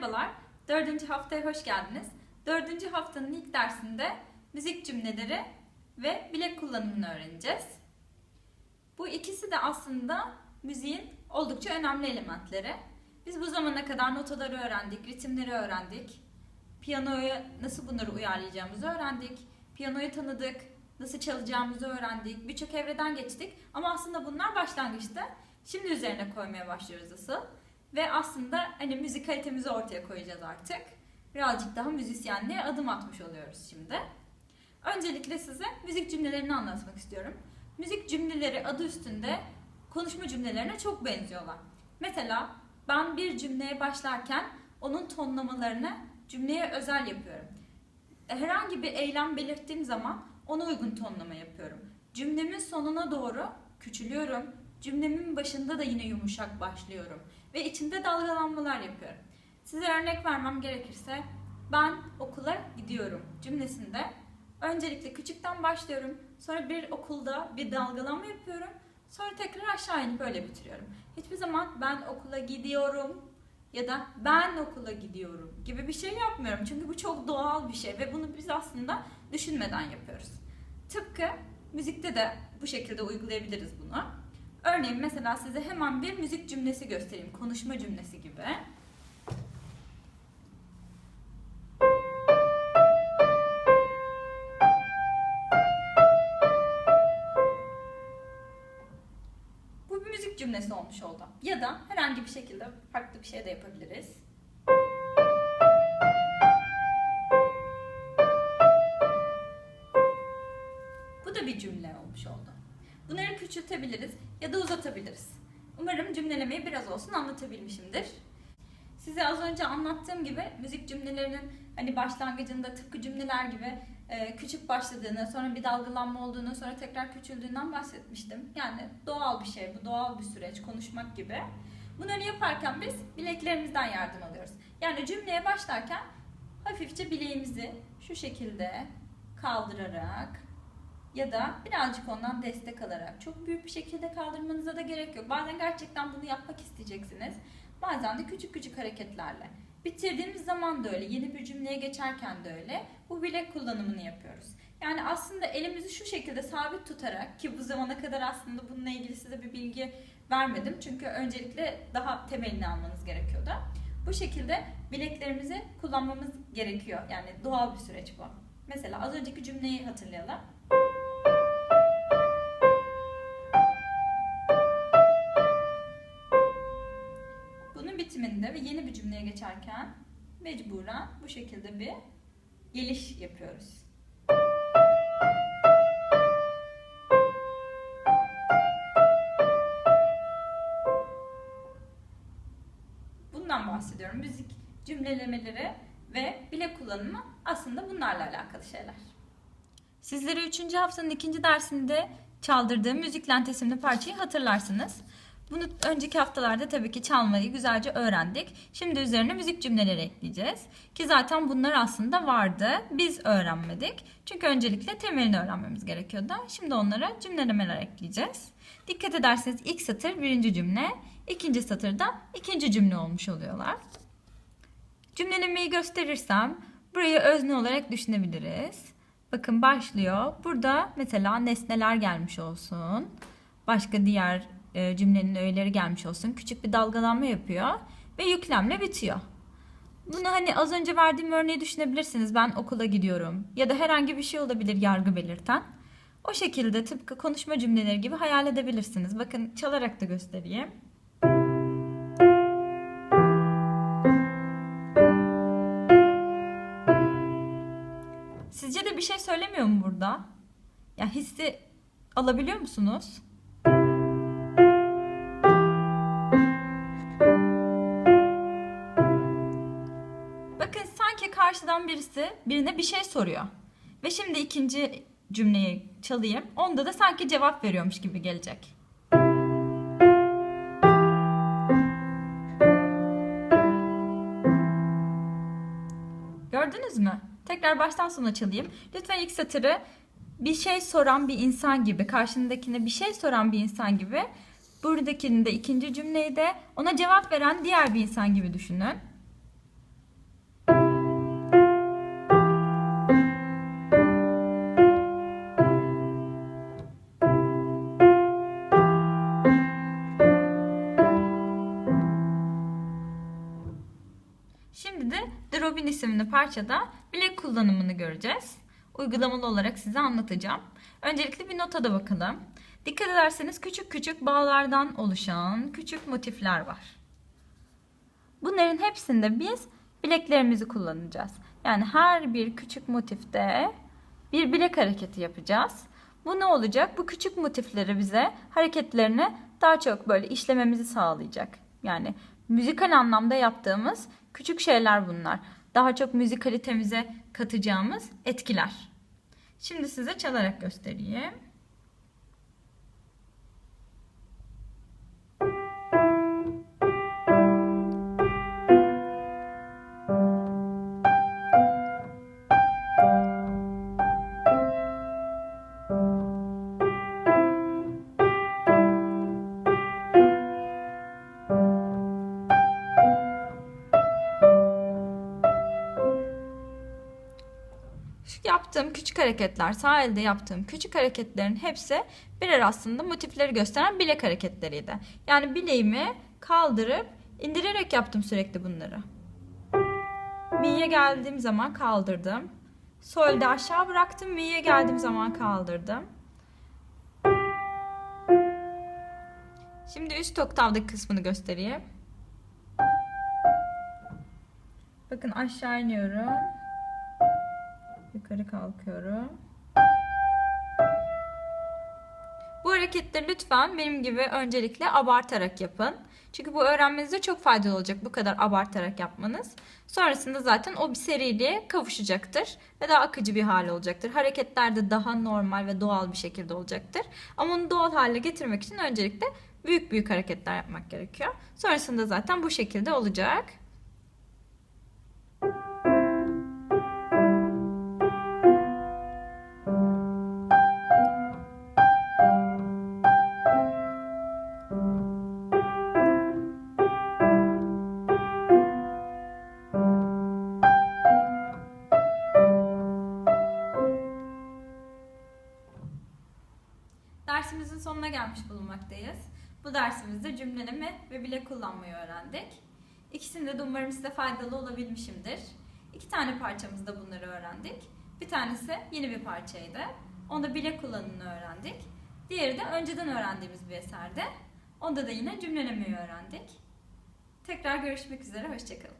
Merhabalar, dördüncü haftaya hoş geldiniz. Dördüncü haftanın ilk dersinde müzik cümleleri ve bilek kullanımını öğreneceğiz. Bu ikisi de aslında müziğin oldukça önemli elementleri. Biz bu zamana kadar notaları öğrendik, ritimleri öğrendik, piyanoya nasıl bunları uyarlayacağımızı öğrendik, piyanoyu tanıdık, nasıl çalacağımızı öğrendik, birçok evreden geçtik ama aslında bunlar başlangıçta. Şimdi üzerine koymaya başlıyoruz asıl. Ve aslında hani müzik kalitemizi ortaya koyacağız artık. Birazcık daha müzisyenliğe adım atmış oluyoruz şimdi. Öncelikle size müzik cümlelerini anlatmak istiyorum. Müzik cümleleri adı üstünde konuşma cümlelerine çok benziyorlar. Mesela ben bir cümleye başlarken onun tonlamalarını cümleye özel yapıyorum. Herhangi bir eylem belirttiğim zaman ona uygun tonlama yapıyorum. Cümlemin sonuna doğru küçülüyorum. Cümlemin başında da yine yumuşak başlıyorum ve içinde dalgalanmalar yapıyorum. Size örnek vermem gerekirse ben okula gidiyorum cümlesinde öncelikle küçükten başlıyorum. Sonra bir okulda bir dalgalanma yapıyorum. Sonra tekrar aşağı inip böyle bitiriyorum. Hiçbir zaman ben okula gidiyorum ya da ben okula gidiyorum gibi bir şey yapmıyorum. Çünkü bu çok doğal bir şey ve bunu biz aslında düşünmeden yapıyoruz. Tıpkı müzikte de bu şekilde uygulayabiliriz bunu. Örneğin mesela size hemen bir müzik cümlesi göstereyim. Konuşma cümlesi gibi. Bu bir müzik cümlesi olmuş oldu. Ya da herhangi bir şekilde farklı bir şey de yapabiliriz. Bu da bir cümle olmuş oldu. Bunları küçültebiliriz ya da uzatabiliriz. Umarım cümlelemeyi biraz olsun anlatabilmişimdir. Size az önce anlattığım gibi müzik cümlelerinin hani başlangıcında tıpkı cümleler gibi e, küçük başladığını, sonra bir dalgalanma olduğunu, sonra tekrar küçüldüğünden bahsetmiştim. Yani doğal bir şey, bu doğal bir süreç, konuşmak gibi. Bunları yaparken biz bileklerimizden yardım alıyoruz. Yani cümleye başlarken hafifçe bileğimizi şu şekilde kaldırarak ya da birazcık ondan destek alarak çok büyük bir şekilde kaldırmanıza da gerek yok. Bazen gerçekten bunu yapmak isteyeceksiniz. Bazen de küçük küçük hareketlerle. Bitirdiğimiz zaman da öyle, yeni bir cümleye geçerken de öyle. Bu bilek kullanımını yapıyoruz. Yani aslında elimizi şu şekilde sabit tutarak ki bu zamana kadar aslında bununla ilgili size bir bilgi vermedim. Çünkü öncelikle daha temelini almanız gerekiyordu. Bu şekilde bileklerimizi kullanmamız gerekiyor. Yani doğal bir süreç bu. Mesela az önceki cümleyi hatırlayalım. Bitiminde ve yeni bir cümleye geçerken mecburen bu şekilde bir geliş yapıyoruz. Bundan bahsediyorum. Müzik cümlelemeleri ve bilek kullanımı aslında bunlarla alakalı şeyler. Sizlere 3. haftanın ikinci dersinde çaldırdığım Müzik Lentesimli parçayı hatırlarsınız. Bunu önceki haftalarda tabii ki çalmayı güzelce öğrendik. Şimdi üzerine müzik cümleleri ekleyeceğiz. Ki zaten bunlar aslında vardı. Biz öğrenmedik. Çünkü öncelikle temelini öğrenmemiz gerekiyordu. Şimdi onlara cümlelemeler ekleyeceğiz. Dikkat ederseniz ilk satır birinci cümle, ikinci satırda ikinci cümle olmuş oluyorlar. Cümlelemeyi gösterirsem burayı özne olarak düşünebiliriz. Bakın başlıyor. Burada mesela nesneler gelmiş olsun. Başka diğer e, cümlenin öğeleri gelmiş olsun. Küçük bir dalgalanma yapıyor ve yüklemle bitiyor. Bunu hani az önce verdiğim örneği düşünebilirsiniz. Ben okula gidiyorum ya da herhangi bir şey olabilir yargı belirten. O şekilde tıpkı konuşma cümleleri gibi hayal edebilirsiniz. Bakın çalarak da göstereyim. Sizce de bir şey söylemiyor mu burada? Ya hissi alabiliyor musunuz? Bakın sanki karşıdan birisi birine bir şey soruyor. Ve şimdi ikinci cümleyi çalayım. Onda da sanki cevap veriyormuş gibi gelecek. Gördünüz mü? Tekrar baştan sona çalayım. Lütfen ilk satırı bir şey soran bir insan gibi, karşındakine bir şey soran bir insan gibi, buradakinin de ikinci cümleyi de ona cevap veren diğer bir insan gibi düşünün. İsimli parçada bilek kullanımını göreceğiz. Uygulamalı olarak size anlatacağım. Öncelikle bir nota da bakalım. Dikkat ederseniz küçük küçük bağlardan oluşan küçük motifler var. Bunların hepsinde biz bileklerimizi kullanacağız. Yani her bir küçük motifte bir bilek hareketi yapacağız. Bu ne olacak? Bu küçük motifleri bize hareketlerini daha çok böyle işlememizi sağlayacak. Yani müzikal anlamda yaptığımız küçük şeyler bunlar. Daha çok müzikalitemize katacağımız etkiler. Şimdi size çalarak göstereyim. Yaptığım küçük hareketler, sağ elde yaptığım küçük hareketlerin hepsi birer aslında motifleri gösteren bilek hareketleriydi. Yani bileğimi kaldırıp indirerek yaptım sürekli bunları. Mi'ye geldiğim zaman kaldırdım. Sol'de aşağı bıraktım. Mi'ye geldiğim zaman kaldırdım. Şimdi üst oktavdaki kısmını göstereyim. Bakın aşağı iniyorum. Yukarı kalkıyorum. Bu hareketleri lütfen benim gibi öncelikle abartarak yapın. Çünkü bu öğrenmenize çok faydalı olacak bu kadar abartarak yapmanız. Sonrasında zaten o bir seriliğe kavuşacaktır ve daha akıcı bir hale olacaktır. Hareketler de daha normal ve doğal bir şekilde olacaktır. Ama onu doğal hale getirmek için öncelikle büyük büyük hareketler yapmak gerekiyor. Sonrasında zaten bu şekilde olacak. Dersimizin sonuna gelmiş bulunmaktayız. Bu dersimizde cümleleme ve bile kullanmayı öğrendik. İkisinde de umarım size faydalı olabilmişimdir. İki tane parçamızda bunları öğrendik. Bir tanesi yeni bir parçaydı. Onda bile kullanımını öğrendik. Diğeri de önceden öğrendiğimiz bir eserde. Onda da yine cümlelemeyi öğrendik. Tekrar görüşmek üzere, hoşçakalın.